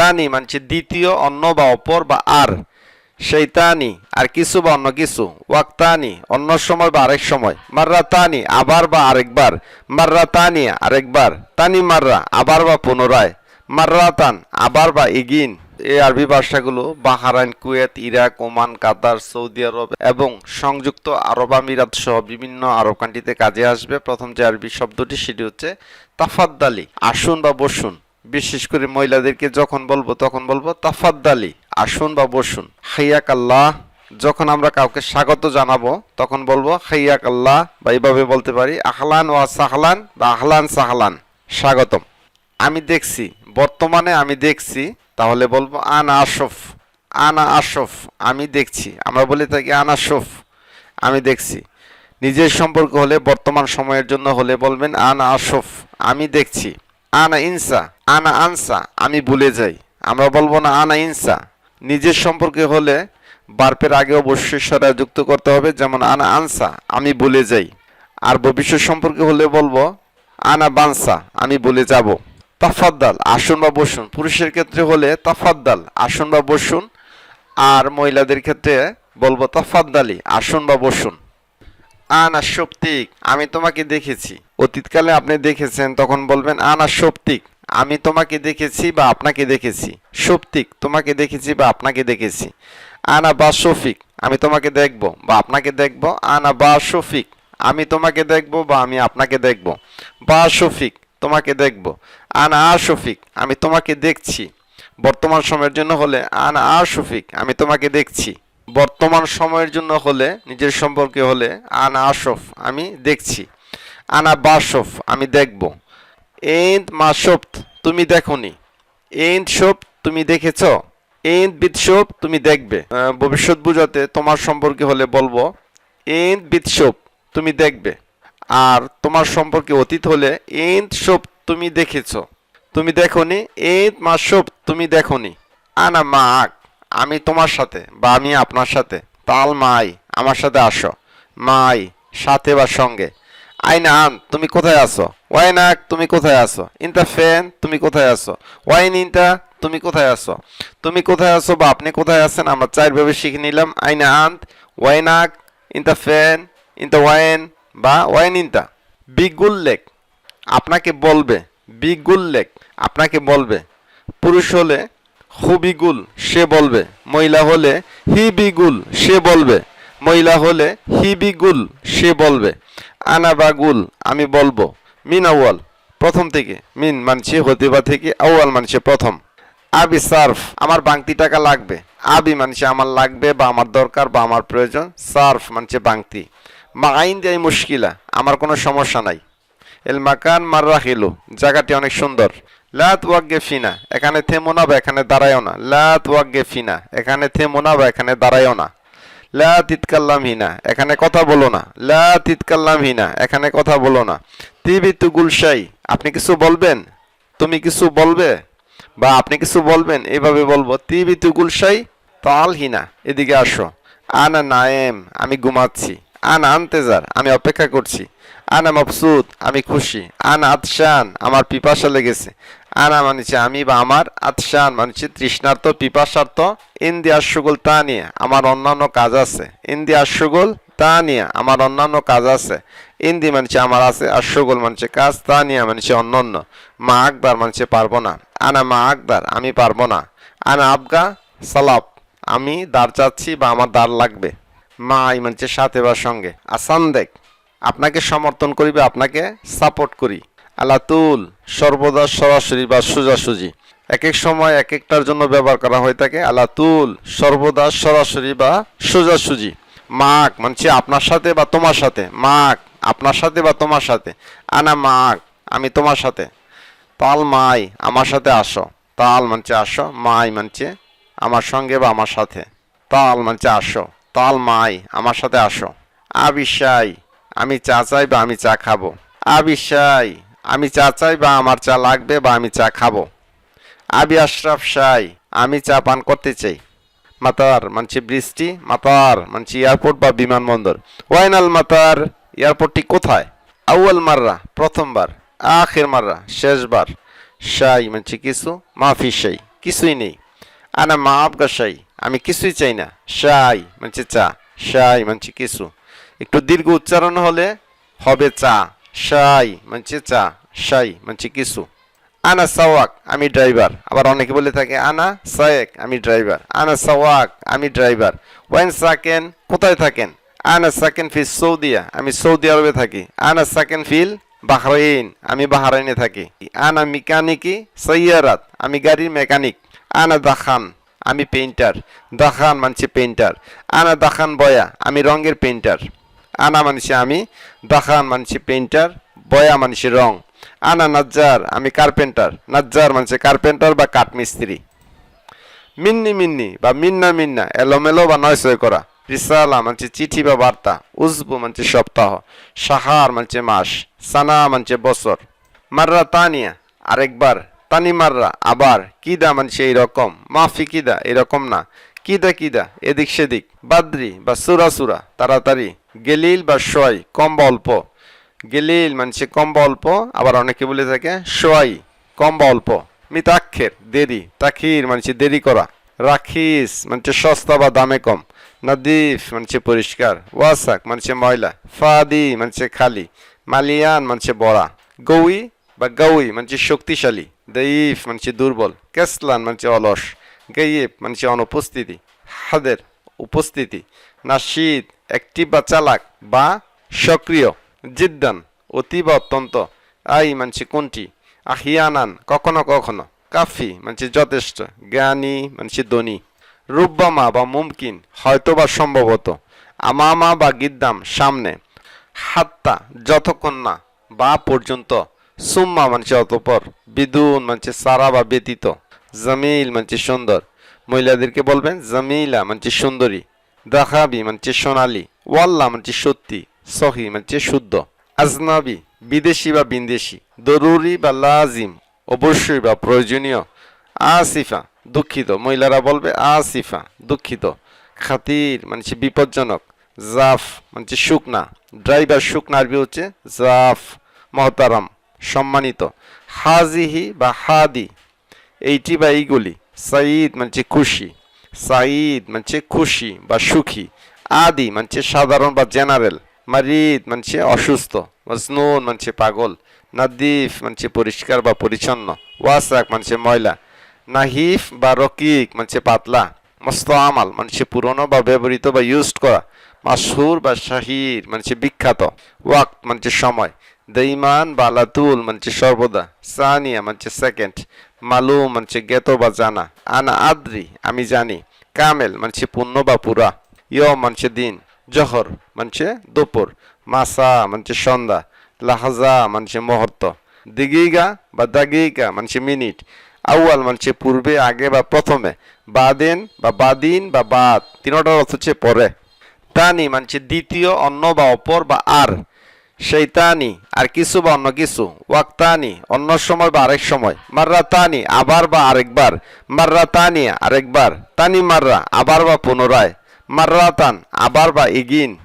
তানি মানছে দ্বিতীয় অন্য বা অপর বা আর সেই তানি আর কিছু বা অন্য কিছু, ওয়াক্তানি, অন্য সময় বা আরেক সময় মাররা তানি আবার বা আরেকবার মাররা তানি আরেকবার, তানি মাররা, আবার বা পুনরায়, মাররাতান, আবার বা ইগিন এই আরবি ভাষাগুলো Bahrain, Kuwait, Iraq, Oman, Qatar, Saudi আরব এবং সংযুক্ত আরব আমিরাত সহ বিভিন্ন আরব কান্ট্রিতে কাজে আসবে। প্রথম যে আরবি শব্দটি, সেটি হচ্ছে তাফাদ্দালি, আসুন বা বসুন। বিশেষ করে মহিলাদেরকে যখন বলব, তখন বলব, তাফাদ্দালি, আসুন বা বসুন। হাইয়াক আল্লাহ যখন আমরা কাউকে স্বাগত জানাব, তখন বলব হাইয়াক আল্লাহ বা এইভাবে বলতে পারি, আহলান ওয়া সাহলান বা আহলান সাহলান। স্বাগতম। আমি দেখছি, বর্তমানে আমি দেখছি, তাহলে বলব, আনা আশফ আনা আশফ। আমি দেখছি, আমরা বলে থাকি, আনা শফ আমি দেখছি। নিজের সম্পর্ক হলে, বর্তমান সময়ের জন্য হলে বলবেন, আনা আশফ। আমি দেখছি। আনা ইনসা আনা আনসা, আমি ভুলে যাই। আমরা বলব না আনা ইনসা। নিজের সম্পর্কে হলে বার্পের আগে অবশ্যই সরা যুক্ত করতে হবে, যেমন আনা আনসা, আমি ভুলে যাই। আর ভবিষ্যৎ সম্পর্কে হলে বলব, আনা বানসা, আমি ভুলে যাব। তাফাদ্দাল, আসুন বা বসুন। পুরুষের ক্ষেত্রে হলে তাফাদ্দাল, আসুন বা বসুন। আর মহিলাদের ক্ষেত্রে বলব তাফাদ্দালি, আসুন বা বসুন। আনা সপ্তিক, আমি তোমাকে দেখেছি। অতীতকালে আপনি দেখেছেন, তখন বলবেন আনা সপ্তিক। আমি তোমাকে দেখেছি বা আপনাকে দেখেছি। সপ্তিক, তোমাকে দেখেছি বা আপনাকে দেখেছি। আনা বা শফিক আমি তোমাকে দেখব বা আপনাকে দেখব। আনা বা শফিক আমি তোমাকে দেখব বা আমি আপনাকে দেখব। বা শফিক তোমাকে দেখব। আনা আর শফিক আমি তোমাকে দেখছি। বর্তমান সময়ের জন্য হলে আনা আর শফিক আমি তোমাকে দেখছি। বর্তমান সময়ের জন্য হলে, নিজের সম্পর্কে হলে আনা আশফ আমি দেখছি। আনা বাসফ আমি দেখব। এন্দ মাসফত তুমি দেখনি। এন্দ শোপ তুমি দেখেছ। এন্দ বিৎসব তুমি দেখবে। ভবিষ্যৎ বুঝাতে তোমার সম্পর্কে হলে বলব এন্দ বিৎসব তুমি দেখবে। আর তোমার সম্পর্কে অতীত হলে, এন্ড শোপ তুমি দেখেছ। তুমি দেখনি এন্দ মাসব তুমি দেখনি। আনা মাক আমি তোমার সাথে বা আমি আপনার সাথে। তাল মাই, আমার সাথে আসো। মাই, সাথে বা সঙ্গে। আইনা আন তুমি কোথায় আছো? ওয়াইনাক, তুমি কোথায় আছো? ইনতা ফ্যান, তুমি কোথায় আছো? ওয়াইন ইনতা, তুমি কোথায় আছো? তুমি কোথায় আছো বা আপনি কোথায় আছেন? আমরা চারভাবে শিখে নিলাম, আইনা আন্ত ওয়াইনাক, ইনতা ফ্যান, ইনতা ওয়াইন বা ওয়াইন ইনতা। বিগুল লেক, আপনাকে বলবে, বিগুল লেক, আপনাকে বলবে, পুরুষ হলে হুবিগুল সে বলবে, মহিলা হলে হি হিবিগুল সে বলবে, মহিলা হলে হি হিবিগুল সে বলবে। আনাবাগুল আমি বলব, মিন আউয়াল, প্রথম থেকে, মিন মানছে হতে বা থেকে, আউয়াল মানছে প্রথম। আবি সার্ফ, আমার বাংতি টাকা লাগবে। আবি মানছে আমার লাগবে বা আমার দরকার বা আমার প্রয়োজন, সার্ফ মানছে বাংতি। মা আইন দেয় মুশকিলা, আমার কোনো সমস্যা নাই। এল মাকান মাররা হিলু জায়গাটি অনেক সুন্দর। লাত ওয়াগ্গে ফিনা, এখানে থেমো না বা এখানে দাঁড়ায়ও না। লাত ওয়াগ্গে ফিনা, এখানে থেমো না বা এখানে দাঁড়ায়ও না। লা তিতকাল্লাম হিনা, এখানে কথা বলো না। লা তিতকাল্লাম হিনা, এখানে কথা বলো না। তিবি তু গুলশাই আপনি কিছু বলবেন? তুমি কিছু বলবে? বা আপনি কিছু বলবেন? এভাবে বলব। তিবি তু গুলশাই তাল হিনা, এদিকে আসো। আনা নায়েম, আমি ঘুমাচ্ছি। আনা আনতেজার, আমি অপেক্ষা করছি। আনা মফসুদ, আমি খুশি। আনা আতশান, আমার পিপাসা লেগেছে। আনা মানছে আমি বা আমার, আতশান মানছে, তৃষ্ণার্ত পিপাসার্থ ইন্দি আশুগুল তা নিয়ে আমার অন্যান্য কাজ আছে। ইন্দি আশুগুল তা নিয়ে আমার অন্যান্য কাজ আছে। ইন্দি মানছে আমার আছে আশুগুল মানছে কাজ তা নিয়ে মানছে অন্যান্য। মা আকবার মানছে পারব না। আনা মা আকবার, আমি পারব না। আনা আবগা সালাপ আমি দাঁড় চাচ্ছি বা আমার দাঁড় লাগবে। মা এই মানছে সাথে বা সঙ্গে। আসান দেখ, আপনাকে সমর্থন করি বা আপনাকে সাপোর্ট করি। আলাতুল, সর্বদা সরাসরি বা সোজাসুজি। এক এক সময় এক একটার জন্য ব্যবহার করা হয়ে থাকে আলাতুল, সর্বদা সরাসরি বা সোজাসুজি। মাক, মানছে আপনার সাথে বা তোমার সাথে? মাক, আপনার সাথে বা তোমার সাথে? আনা মাক, আমি তোমার সাথে। তাল মাই, আমার সাথে আসো। তাল মানছে আসো, মাই মানছে আমার সঙ্গে বা আমার সাথে। তাল মানছে আসো, তাল মাই, আমার সাথে আসো। আবিশাই আমি চা চাই বা আমি চা খাব। আবিশাই আমি চা চাই বা আমার চা লাগবে বা আমি চা খাব। আবি আশরাফ সাই, আমি চা পান করতে চাই। মাতার, মানছি বৃষ্টি, মাতার, মানছি এয়ারপোর্ট বা বিমানবন্দর। ওয়াইনাল মাতার, এয়ারপোর্টটি কোথায়? আউয়াল মাররা, প্রথমবার। আখের মাররা, শেষবার। সাই, মানছি কিছু। মাফি সাই, কিছুই নেই। আনা মা আবগা শাই আমি কিছুই চাই না। শাই মানছে চা। শাই মানছি কিছু। একটু দীর্ঘ উচ্চারণ হলে হবে চা। শাই মানছে চা শাই মানছে কিছু আনা সাওয়াক, আমি ড্রাইভার। আবার অনেকে বলে থাকে, আনা সায়েক, আমি ড্রাইভার। আনা সাওয়াক, আমি ড্রাইভার। ওয়েন সাকেন, কোথায় থাকেন? আনা সাকেন ফিল সৌদিয়া, আমি সৌদি আরবে থাকি। আনা সাকেন ফিল বাহরাইন, আমি বাহরাইনে থাকি। আনা মেকানিকি, সৈয়ারাত, আমি গাড়ির মেকানিক। আনা দাখান, আমি পেইন্টার। দাখান মানছে পেইন্টার। আনা দাখান বয়া, আমি রঙের পেইন্টার। আনা মানছে আমি দাখান মানছে পেইন্টার বয়া মানছে রং। আনা নাজ্জার, আমি কার্পেন্টার নাজ্জার মানছে কার্পেন্টার বা কাঠমিস্ত্রি। মিন্নি মিন্নি বা মিন্না মিন্না, এলোমেলো বা নয়সয় করা। রিসালা মানছে চিঠি বা বার্তা। উজবু মানছে সপ্তাহ। সাহার মানছে মাস। সানা মানছে বছর। মাররা তানিয়া, আরেকবার। তানি মাররা, আবার। কিদা মানছে এইরকম। মাফি কিদা এরকম না। কিদা কিদা, এদিক সেদিক। বাদ্রি বা সুরা সুরা, তাড়াতাড়ি। গেলিল বা সোয়াই কম বা অল্প গেলিল মানছে কম বা অল্প আবার অনেকে বলে থাকে সোয়াই কম বা অল্প মিতাক্ষের দেরি তাখির মানছে দেরি করা রাখিস মানছে সস্তা বা দামে কম নাদিফ মানছে পরিষ্কার ওয়াসাক মানছে ময়লা ফাদি মানছে খালি মালিয়ান মানছে বড়া গৌই বা গৌই মানছে শক্তিশালী দইফ মানছে দুর্বল কেসলান মানছে অলস গাইব মানছে অনুপস্থিতি হাদের উপস্থিতি নাশিদ অ্যাক্টিভ বা চালাক বা সক্রিয়, জিদ্দান অতি বা অত্যন্ত, আই মানছে কোনটি? আহিয়ানান, কখনো কখনো, কাফি মানছে যথেষ্ট, জ্ঞানী মানছে ধনী রুব্বামা বা মুমকিন হয়তো বা সম্ভবত, আমামা বা গিদ্দাম, সামনে, হাত্তা যতক্ষণ না বা পর্যন্ত, সুম্মা মানছে অতপর, বিদুন মানছে সারা বা ব্যতীত, জামিল মানছে সুন্দর, মহিলাদেরকে বলবেন জামিলা মানছে সুন্দরী দাখাবি মানছে সোনালি। ওয়াল্লা মানছে সত্যি। সহি মানছে শুদ্ধ। আজনাবি, বিদেশি বা বিন্দেশি। দরুরি বা লাজিম, অবশ্যই বা প্রয়োজনীয়। আসিফা, দুঃখিত। মহিলারা বলবে আসিফা, দুঃখিত। খাতির মানে বিপজ্জনক। জাফ মানে শুকনা। ড্রাইভার শুকনা আরবি হচ্ছে জাফ। মহতারাম, সম্মানিত। হাজিহি বা হাদি। এইটি বা এইগুলি। সাইদ মানে খুশি। সাইদ মানে খুশি বা সুখী। আদি মানে সাধারণ বা জেনারেল। মারিদ মানে অসুস্থ। মজনুন মানে পাগল। নাদিফ মানে পরিষ্কার বা পরিচ্ছন্ন। ওয়াসাক মানে ময়লা। নাহিফ বা রকিক মানে পাতলা। মস্ত আমাল মানে পুরনো বা ব্যবহৃত বা ইউজড করা। মাসহুর বা শাহির মানে বিখ্যাত। ওয়াক্ত মানে সময়। দৈমান বা লাতুল মানে সর্বদা সানিয়া মানে সেকেন্ড মালুম মানে জ্ঞাত বা জানা আনা আদ্রি আমি জানি কামেল মানে পূর্ণ বা পুরা ইয় মানে দিন জহর মানে দুপুর মাসা মানে সন্ধ্যা লাহাজা মানে মুহূর্ত দিগিগা বা দাগিগা মানে মিনিট আউয়াল মানে পূর্বে আগে বা প্রথমে বাদেন বা বাদিন বা বাদ তিনটার অর্থ হচ্ছে পরে তানি মানে দ্বিতীয় অন্য বা অপর বা আর সেই তানি আর কিছু বা অন্য কিছু। ওয়াক্তানি, অন্য সময় বা আরেক সময়। মাররা তানি আবার বা আরেকবার। মাররা তানি আরেকবার। তানি মাররা, আবার বা পুনরায়। মাররাতান, আবার বা ইগিন